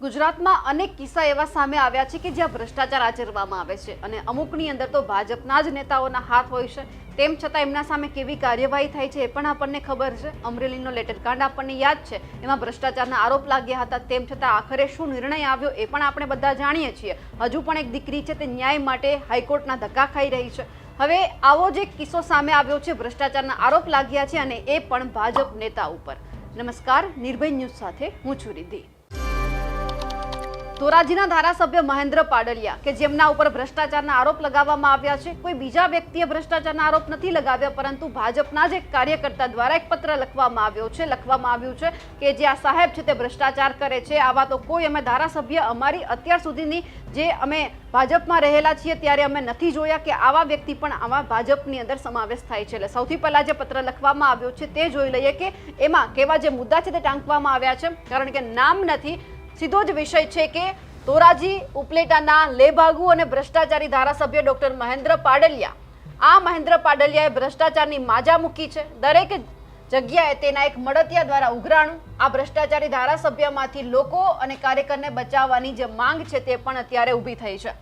ગુજરાતમાં અનેક કિસ્સા એવા સામે આવ્યા છે કે જ્યાં ભ્રષ્ટાચાર આચરવામાં આવે છે અને અમુકની અંદર તો ભાજપના જ નેતાઓના હાથ હોય છે. તેમ છતાં એમના સામે કેવી કાર્યવાહી થાય છે એ પણ આપણને ખબર છે. અમરેલીનો લેટર કાંડ આપણને યાદ છે. એમાં ભ્રષ્ટાચારના આરોપ લાગ્યા હતા. તેમ છતાં આખરે શું નિર્ણય આવ્યો એ પણ આપણે બધા જાણીએ છીએ. હજુ પણ એક દીકરી છે તે ન્યાય માટે હાઈકોર્ટના ધક્કા ખાઈ રહી છે. હવે આવો જે કિસ્સો સામે આવ્યો છે. ભ્રષ્ટાચારના આરોપ લાગ્યા છે અને એ પણ ભાજપ નેતા ઉપર. નમસ્કાર. નિર્ભય ન્યૂઝ સાથે હું છું રિદ્ધિ. ધોરાજીના ધારાસભ્ય મહેન્દ્ર પાડલિયા, કે જેમના ઉપર ભ્રષ્ટાચારના આરોપ લગાવવામાં આવ્યા છે, કોઈ બીજા વ્યક્તિએ ભ્રષ્ટાચારના આરોપ નથી લગાવ્યા, પરંતુ ભાજપના જ એક કાર્યકર્તા દ્વારા એક પત્ર લખવામાં આવ્યો છે, લખવામાં આવ્યું છે કે જે આ સાહેબ છે તે ભ્રષ્ટાચાર કરે છે. આવા તો કોઈ અમે ધારાસભ્ય અમારી અત્યાર સુધીની જે અમે ભાજપમાં રહેલા છીએ ત્યારે અમે નથી જોયા કે આવા વ્યક્તિ પણ આવા ભાજપની અંદર સમાવેશ થાય છે. એટલે સૌથી પહેલાં જે પત્ર લખવામાં આવ્યો છે તે જોઈ લઈએ કે એમાં કેવા જે મુદ્દા છે તે ટાંકવામાં આવ્યા છે, કારણ કે નામ નથી સીધો જ વિષય છે કે ધોરાજી ઉપલેટાના લેભાગુ અને ભ્રષ્ટાચારી ધારાસભ્ય ડોક્ટર મહેન્દ્ર પાડલિયા. આ મહેન્દ્ર પાડલિયાએ ભ્રષ્ટાચારની માજા મૂકી છે. દરેક જગ્યાએ તેના એક મળતિયા દ્વારા ઉઘરાણું. આ ભ્રષ્ટાચારી ધારાસભ્યમાંથી લોકો અને કાર્યકરને બચાવવાની જે માંગ છે તે પણ અત્યારે ઊભી થઈ છે.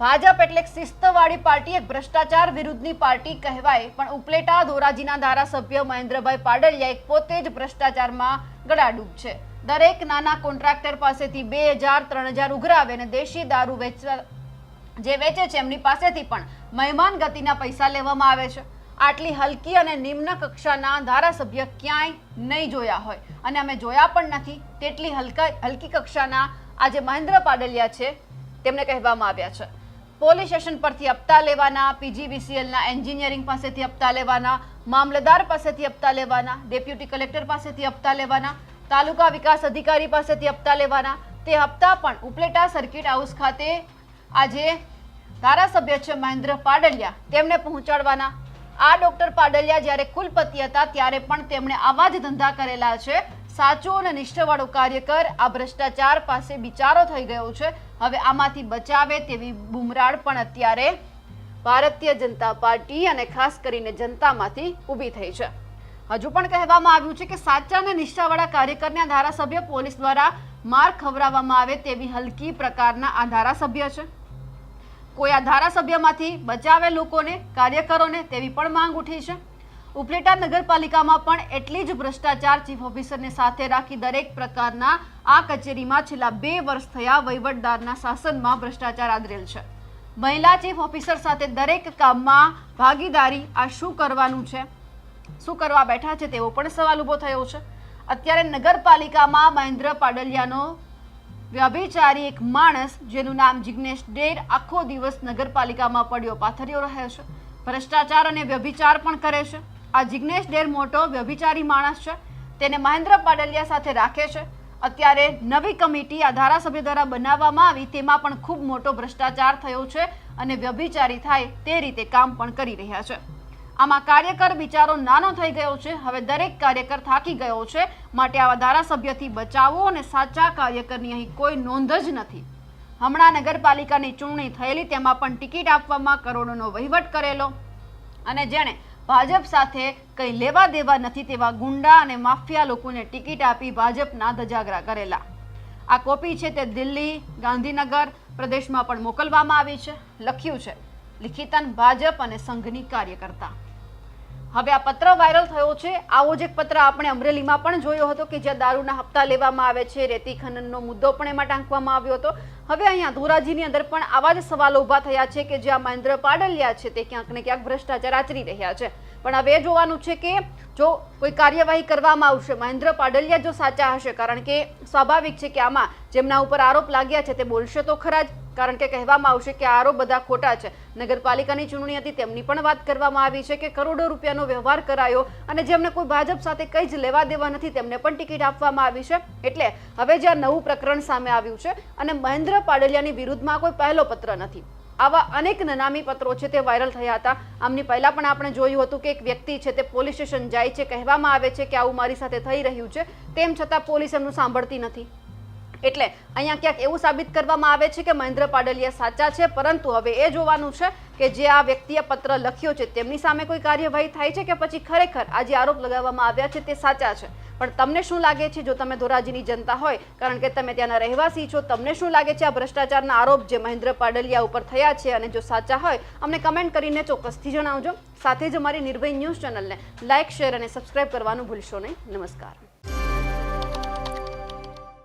ભાજપ એટલે શિસ્તવાળી પાર્ટી, એક ભ્રષ્ટાચાર વિરુદ્ધની પાર્ટી કહેવાય. પણ ઉપલેટા, ધોરાજીના ધારાસભ્ય મહેન્દ્રભાઈ પાડલિયા એક પોતે જ ભ્રષ્ટાચારમાં ગળાડૂબ છે. દરેક નાના કોન્ટ્રાક્ટર પાસેથી બે હજાર, ત્રણ હજાર ઉઘરાવે અને દેશી દારૂ વેચવા જે વેચે છે, એમની પાસેથી પણ મહેમાન ગતિના પૈસા લેવામાં આવે છે. આટલી હલકી અને નિમ્ન કક્ષાના ધારાસભ્ય ક્યાંય નહીં જોયા હોય. અને અમે જોયા પણ નથી. તેટલી હલકા, હલકી કક્ષાના આજે મહેન્દ્ર પાડલિયા છે, તેમને કહેવામાં આવ્યા છે. પોલીસ સ્ટેશન પરથી હપ્તા લેવાના, પીજીવીસીએલના એન્જિનિયરિંગ પાસેથી હપ્તા લેવાના, મામલતદાર પાસેથી હપ્તા લેવાના, ડેપ્યુટી કલેક્ટર પાસેથી હપ્તા લેવાના, તાલુકા વિકાસ અધિકારી પાસેથી હપ્તા લેવાના. તે હપ્તા પણ ઉપલેટા સર્કિટ હાઉસ ખાતે આજે ધારાસભ્ય છે મહેન્દ્ર પાડલિયા. તેમને પહોંચાડવાના. આ ડોક્ટર પાડલિયા જ્યારે કુલપતિ હતા ત્યારે પણ તેમણે આવા જ ધંધા કરેલા છે. સાચો અને નિષ્ઠાવાળો કાર્યકર. આ ભ્રષ્ટાચાર પાસે બિચારો થઈ ગયો છે. હવે આમાંથી બચાવે તેવી બુમરાળ પણ અત્યારે ભારતીય જનતા પાર્ટી અને ખાસ કરીને જનતામાંથી ઊભી થઈ છે. હજુ પણ કહેવામાં આવ્યું છે કે સાચા અને નિષ્ઠાવાળા કાર્યકરને ધારાસભ્ય પોલીસ દ્વારા માર ખવડાવવામાં આવે તેવી હલકી પ્રકારના આ ધારાસભ્ય છે. કોઈ આ ધારાસભ્યમાંથી બચાવે લોકોને, કાર્યકરોને તેવી પણ માંગ ઉઠી છે. ઉપલેટા નગરપાલિકામાં પણ એટલી જ ભ્રષ્ટાચાર ચીફ ઓફિસરને સાથે રાખી દરેક પ્રકારના આ કચેરીમાં છેલ્લા બે વર્ષ થયા વહીવટદારના શાસનમાં ભ્રષ્ટાચાર આદરેલ છે. મહિલા ચીફ ઓફિસર સાથે દરેક કામમાં ભાગીદારી આ શું કરવાનું છે? શું કરવા બેઠા છે તેવો પણ સવાલ ઊભો થયો છે. અત્યારે નગરપાલિકામાં મહેન્દ્ર પાડલિયાનો વ્યભિચારી એક માણસ જેનું નામ જિગ્નેશ ડેર આખો દિવસ નગરપાલિકામાં પડ્યો, પાથર્યો રહે છે. ભ્રષ્ટાચાર અને વ્યભિચાર પણ કરે છે. આ જિગ્નેશ ડેર મોટો વ્યભિચારી માણસ છે. તેને મહેન્દ્ર પાડલિયા સાથે રાખે છે. અત્યારે નવી કમિટી આ ધારાસભ્ય દ્વારા બનાવવામાં આવી તેમાં પણ ખૂબ મોટો ભ્રષ્ટાચાર થયો છે અને વ્યભિચારી થાય તે રીતે કામ પણ કરી રહ્યા છે. આમાં કાર્યકર બિચારો નાનો થઈ ગયો છે. હવે દરેક કાર્યકર થાકી ગયો છે. માટે આવા ધારાસભ્યથી બચાવો અને સાચા કાર્યકરની અહીં કોઈ નોંધ જ નથી. હમણાં નગરપાલિકાની ચૂંટણી થયેલી, તેમાં પણ ટિકિટ આપવામાં કરોડોનો વહીવટ કરેલો. અને જેણે ભાજપ સાથે કંઈ લેવા દેવા નથી તેવા ગુંડા અને માફિયા લોકોને ટિકિટ આપી ભાજપના ધજાગરા કરેલા. આ કોપી છે તે દિલ્હી, ગાંધીનગર પ્રદેશમાં પણ મોકલવામાં આવી છે. લખ્યું છે, લિખિતન ભાજપ અને સંઘની કાર્યકર્તા. હવે આ પત્ર વાયરલ થયો છે. આવો જ એક પત્ર આપણે અમરેલીમાં પણ જોયો હતો કે જ્યાં દારૂના હપ્તા લેવામાં આવે છે. રેતી ખનનનો મુદ્દો પણ એમાં ટાંકવામાં આવ્યો હતો. હવે અહીંયા ધોરાજીની અંદર પણ આવા જ સવાલો ઊભા થયા છે કે જ્યાં મહેન્દ્ર પાડલિયા છે તે ક્યાંક ને ક્યાંક ભ્રષ્ટાચાર આચરી રહ્યા છે. પણ હવે જોવાનું છે કે જો કોઈ કાર્યવાહી કરવામાં આવશે, મહેન્દ્ર પાડલિયા જો સાચા હશે, કારણ કે સ્વાભાવિક છે કે આમાં જેમના ઉપર આરોપ લાગ્યા છે તે બોલશે તો ખરા જ. કારણ કે કહેવામાં આવશે કે આરોપ બધા ખોટા છે. નગરપાલિકાની ચૂંટણી હતી, તેમની પણ વાત કરવામાં આવી છે કે કરોડો રૂપિયાનો વ્યવહાર કરાયો અને જેમને કોઈ ભાજપ સાથે કંઈ જ લેવા દેવા નથી, તેમને પણ ટિકિટ આપવામાં આવી છે. એટલે હવે જે નવું પ્રકરણ સામે આવ્યું છે અને મહેન્દ્ર પાડલિયાની વિરુદ્ધમાં કોઈ પહેલો પત્ર નથી. આવા અનેક નનામી પત્રો છે તે વાયરલ થયા હતા. આમની પહેલાં પણ આપણે જોયું હતું કે એક વ્યક્તિ છે તે પોલીસ સ્ટેશન જાય છે, કહેવામાં આવે છે કે આવું મારી સાથે થઈ રહ્યું છે. તેમ છતાં પોલીસ એમનું સાંભળતી નથી. એટલે અહીંયા ક્યાંક એવું સાબિત કરવામાં આવે છે કે મહેન્દ્ર પાડલિયા સાચા છે, પરંતુ હવે એ જોવાનું છે કે જે આ વ્યક્તિએ પત્ર લખ્યો છે, તેમની સામે કોઈ કાર્યવાહી થાય છે કે પછી ખરેખર આ જે આરોપ લગાવવામાં આવ્યા છે તે સાચા છે? પણ તમને શું લાગે છે જો તમે ધોરાજીની જનતા હોય, કારણ કે તમે ત્યાંના રહેવાસી છો, તમને શું લાગે છે આ ભ્રષ્ટાચારના આરોપ જે મહેન્દ્ર પાડલિયા ઉપર થયા છે અને જો સાચા હોય, અમને કમેન્ટ કરીને ચોક્કસથી જણાવજો. સાથે જ અમારી નિર્ભય ન્યૂઝ ચેનલને લાઇક શેર અને સબસ્ક્રાઇબ કરવાનું ભૂલશો નહીં. નમસ્કાર.